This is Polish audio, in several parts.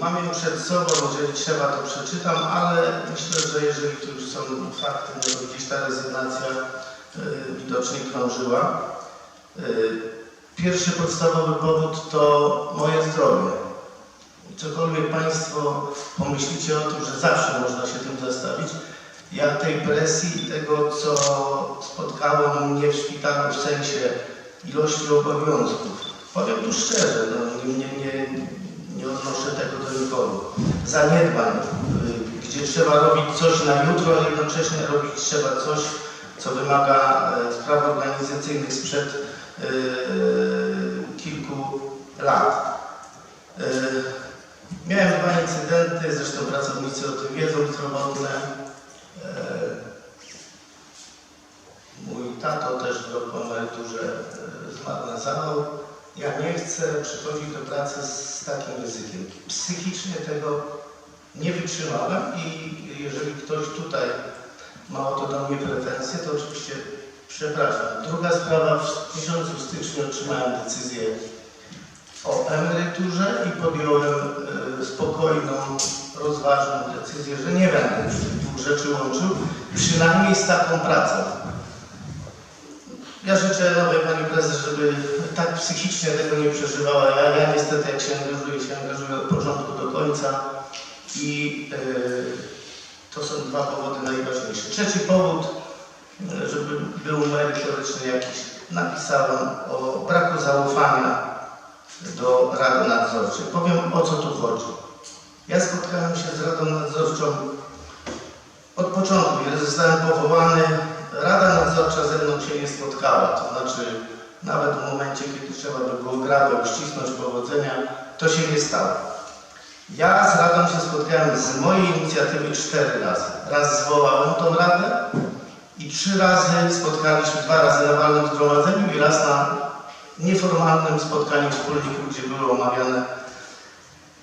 Mam ją przed sobą, jeżeli trzeba to przeczytam, ale myślę, że jeżeli tu już są fakty, to gdzieś ta rezygnacja y, widocznie krążyła. Y, Pierwszy podstawowy powód to moje zdrowie. Cokolwiek Państwo pomyślicie o tym, że zawsze można się tym zastawić, ja tej presji i tego, co spotkało mnie w szpitalu w sensie ilości obowiązków, powiem tu szczerze, no, nie, nie, nie, nie odnoszę tego do nikogo, zaniedbań, y, gdzie trzeba robić coś na jutro, ale jednocześnie robić trzeba coś, co wymaga e, spraw organizacyjnych sprzed y, kilku lat. Y, Miałem dwa incydenty, zresztą pracownicy o tym wiedzą zdrowotne. E, Mój tato też w roku emeryturze e, zmarł na zawał. Ja nie chcę przychodzić do pracy z takim ryzykiem. Psychicznie tego nie wytrzymałem i jeżeli ktoś tutaj ma o to do mnie pretensje, to oczywiście przepraszam. Druga sprawa, w miesiącu stycznia otrzymałem decyzję o emeryturze i podjąłem e, spokojną, rozważną decyzję, że nie będę dwóch rzeczy łączył, przynajmniej z taką pracą. Ja życzę nowej Pani Prezes, żeby tak psychicznie tego nie przeżywała. Ja, ja niestety jak się angażuję, się angażuję od początku do końca i e, to są dwa powody najważniejsze. Trzeci powód, e, żeby był merytoryczny jakiś, napisałem o braku zaufania do Rady Nadzorczej. Powiem o co tu chodzi. Ja spotkałem się z Radą Nadzorczą od początku, kiedy zostałem powołany. Rada Nadzorcza ze mną się nie spotkała, to znaczy nawet w momencie, kiedy trzeba by było grabę uścisnąć powodzenia, to się nie stało. Ja z Radą się spotkałem z mojej inicjatywy cztery razy. Raz zwołałem tą Radę i trzy razy spotkaliśmy, dwa razy na walnym zgromadzeniu i raz na nieformalnym spotkaniu wspólników, gdzie były omawiane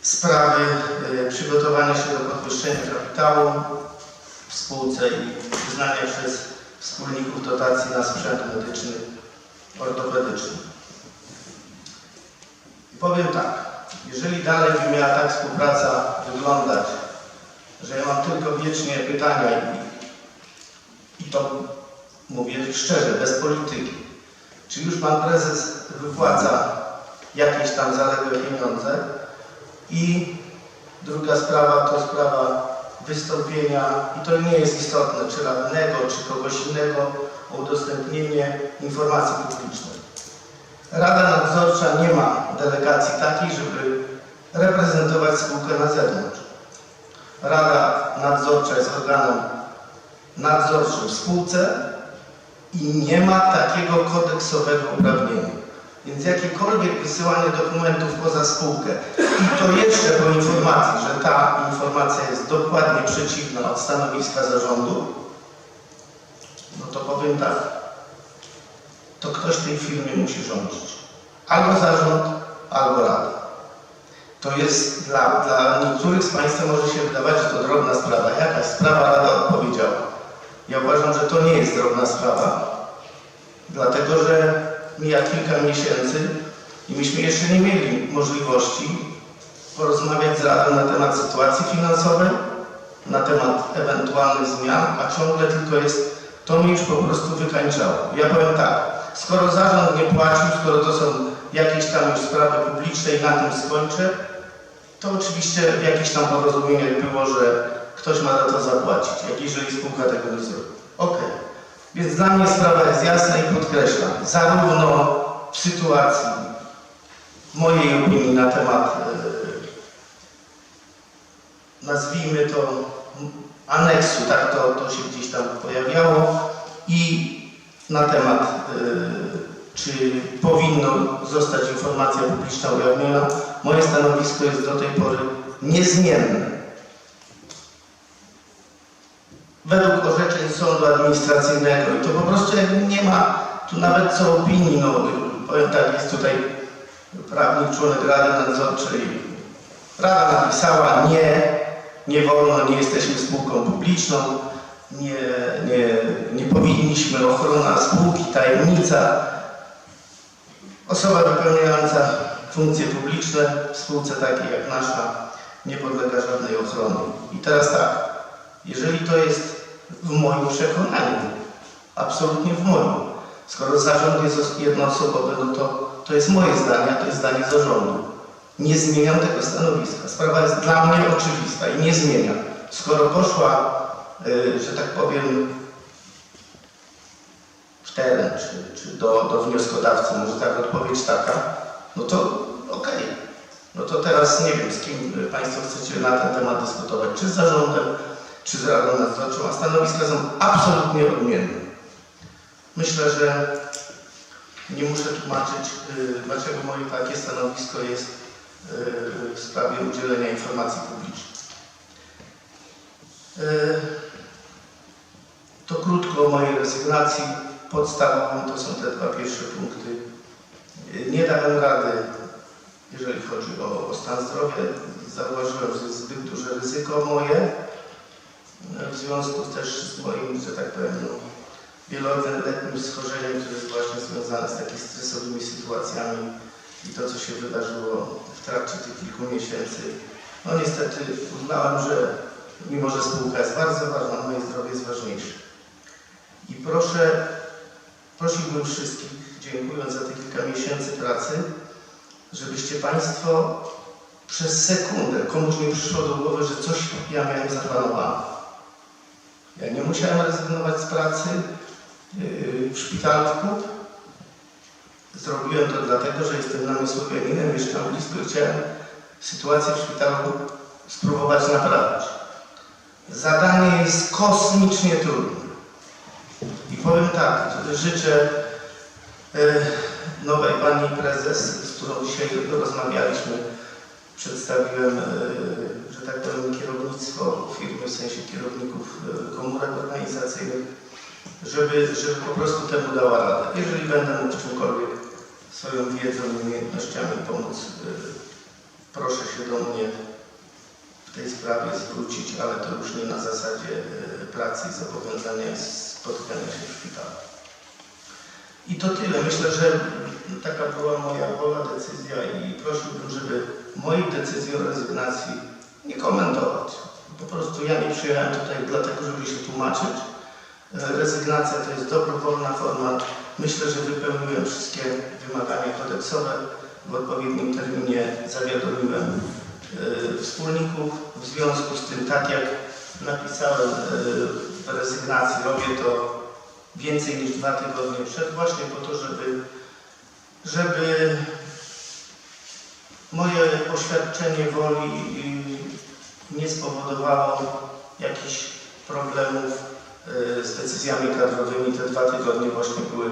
sprawy e, przygotowania się do podwyższenia kapitału w spółce i przyznania przez wspólników dotacji na sprzęt medyczny, ortopedyczny. I powiem tak, jeżeli dalej by miała tak współpraca wyglądać, że ja mam tylko wiecznie pytania i, i to mówię szczerze, bez polityki, czy już Pan Prezes wypłaca jakieś tam zaległe pieniądze? I druga sprawa to sprawa wystąpienia, i to nie jest istotne, czy radnego, czy kogoś innego, o udostępnienie informacji publicznej. Rada Nadzorcza nie ma delegacji takiej, żeby reprezentować spółkę na zewnątrz. Rada Nadzorcza jest organem nadzorczym w spółce, i nie ma takiego kodeksowego uprawnienia. Więc jakiekolwiek wysyłanie dokumentów poza spółkę i to jeszcze po informacji, że ta informacja jest dokładnie przeciwna od stanowiska zarządu, no to powiem tak, to ktoś w tej firmie musi rządzić. Albo zarząd, albo rada. To jest dla, dla niektórych z Państwa może się wydawać, że to drobna sprawa. Jakaś sprawa rada odpowiedziała. Ja uważam, że to nie jest drobna sprawa, dlatego że mija kilka miesięcy i myśmy jeszcze nie mieli możliwości porozmawiać z Radą na temat sytuacji finansowej, na temat ewentualnych zmian, a ciągle tylko jest, to mnie już po prostu wykańczało. Ja powiem tak, skoro zarząd nie płacił, skoro to są jakieś tam już sprawy publiczne i na tym skończę, to oczywiście w jakichś tam porozumieniach było, że ktoś ma za to zapłacić, jak jeżeli spółka tego nie zrobi. Okej. Więc dla mnie sprawa jest jasna i podkreślam, zarówno w sytuacji mojej opinii na temat, e, nazwijmy to aneksu, tak to, to się gdzieś tam pojawiało i na temat, e, czy powinno zostać informacja publiczna ujawniona, moje stanowisko jest do tej pory niezmienne. według orzeczeń sądu administracyjnego i to po prostu nie ma tu nawet co opinii, no powiem tak, jest tutaj prawnik, członek Rady Nadzorczej. Rada napisała nie, nie wolno, nie jesteśmy spółką publiczną, nie, nie, nie powinniśmy, ochrona spółki, tajemnica. Osoba wypełniająca funkcje publiczne w spółce takiej jak nasza nie podlega żadnej ochronie. I teraz tak, jeżeli to jest w moim przekonaniu, absolutnie w moim, skoro zarząd jest jednoosobowy, no to to jest moje zdanie, a to jest zdanie zarządu. Nie zmieniam tego stanowiska. Sprawa jest dla mnie oczywista i nie zmieniam. Skoro poszła, y, że tak powiem, w teren, czy, czy do, do wnioskodawcy, może tak odpowiedź taka, no to okej. No to teraz nie wiem, z kim y, Państwo chcecie na ten temat dyskutować, czy z zarządem, czy z Radą Nadzorczą, a stanowiska są absolutnie odmienne. Myślę, że nie muszę tłumaczyć, y, dlaczego moje takie stanowisko jest w sprawie udzielenia informacji publicznej. Y, To krótko o mojej rezygnacji. Podstawową to są te dwa pierwsze punkty. Nie dałem rady, jeżeli chodzi o, o stan zdrowia. Zauważyłem, że jest zbyt duże ryzyko moje. y, W związku też z moim, że tak powiem, no, wieloletnim schorzeniem, które jest właśnie związane z takimi stresowymi sytuacjami i to, co się wydarzyło w trakcie tych kilku miesięcy. No niestety uznałem, że mimo, że spółka jest bardzo ważna, moje zdrowie jest ważniejsze. I proszę, prosiłbym wszystkich, dziękując za te kilka miesięcy pracy, żebyście Państwo przez sekundę, komuś nie przyszło do głowy, że coś ja miałem zaplanowane. Ja nie musiałem rezygnować z pracy yy, w Kup. Zrobiłem to dlatego, że jestem namysłowianinem, mieszkam blisko i chciałem sytuację w szpitalu spróbować naprawić. Zadanie jest kosmicznie trudne. I powiem tak, życzę e, nowej pani prezes, z którą dzisiaj rozmawialiśmy, przedstawiłem, e, że tak powiem, kierownictwo firmy, w sensie kierowników e, komórek organizacyjnych, żeby, żeby po prostu temu dała radę. Jeżeli będę mógł czymkolwiek swoją wiedzą i umiejętnościami pomóc, e, proszę się do mnie w tej sprawie zwrócić, ale to już nie na zasadzie e, pracy i zobowiązania spotykania się w szpitalu. I to tyle. Myślę, że taka była moja wola, decyzja i prosiłbym, żeby moich decyzji o rezygnacji nie komentować. Po prostu ja nie przyjechałem tutaj dlatego, żeby się tłumaczyć. E, Rezygnacja to jest dobrowolna forma. Myślę, że wypełniłem wszystkie wymagania kodeksowe. W odpowiednim terminie zawiadomiłem e, wspólników. W związku z tym, tak jak napisałem w rezygnacji, robię to więcej niż dwa tygodnie przed, właśnie po to, żeby, żeby moje oświadczenie woli y, nie spowodowało jakichś problemów y, z decyzjami kadrowymi. Te dwa tygodnie właśnie były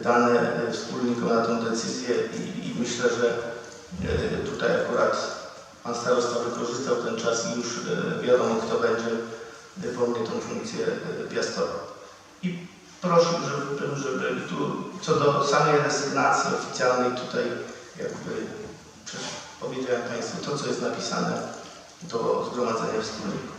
dane y, wspólnikom na tę decyzję i, i myślę, że y, tutaj akurat pan starosta wykorzystał ten czas i już y, wiadomo, kto będzie po mnie tą funkcję piastował. I prosiłbym, żeby, żeby tu co do samej rezygnacji oficjalnej tutaj jakby powiedziałem Państwu to, co jest napisane do zgromadzenia wspólników.